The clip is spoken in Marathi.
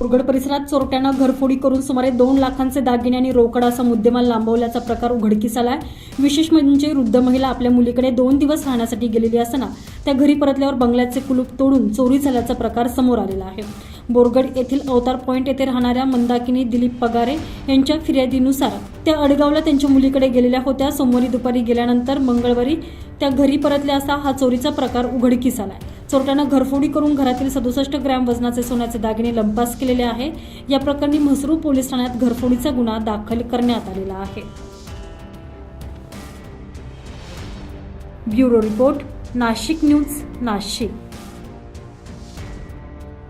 उरगड परिसरात चोरट्यानं घरफोडी करून सुमारे दोन लाखांचे दागिने आणि रोकड असा मुद्देमाल लांबवल्याचा प्रकार उघडकीस आलाय. विशेष म्हणजे वृद्ध महिला आपल्या मुलीकडे दोन दिवस राहण्यासाठी गेलेली असताना त्या घरी परतल्यावर बंगल्याचे कुलूप तोडून चोरी झाल्याचा प्रकार समोर आलेला आहे. बोरगड येथील अवतार पॉईंट येथे राहणाऱ्या मंदाकिनी दिलीप पगारे यांच्या फिर्यादीनुसार त्या अडगावला त्यांच्या मुलीकडे गेलेल्या होत्या. सोमवारी दुपारी गेल्यानंतर मंगळवारी त्या घरी परतल्या असता हा चोरीचा प्रकार उघडकीस आलाय. चोरट्यानं घरफोडी करून घरातील सदुसष्ट ग्रॅम वजनाचे सोन्याचे दागिने लंपास केलेले आहे. या प्रकरणी म्हसरू पोलीस ठाण्यात घरफोडीचा गुन्हा दाखल करण्यात आलेला आहे. Bureau report Nashik news Nashik.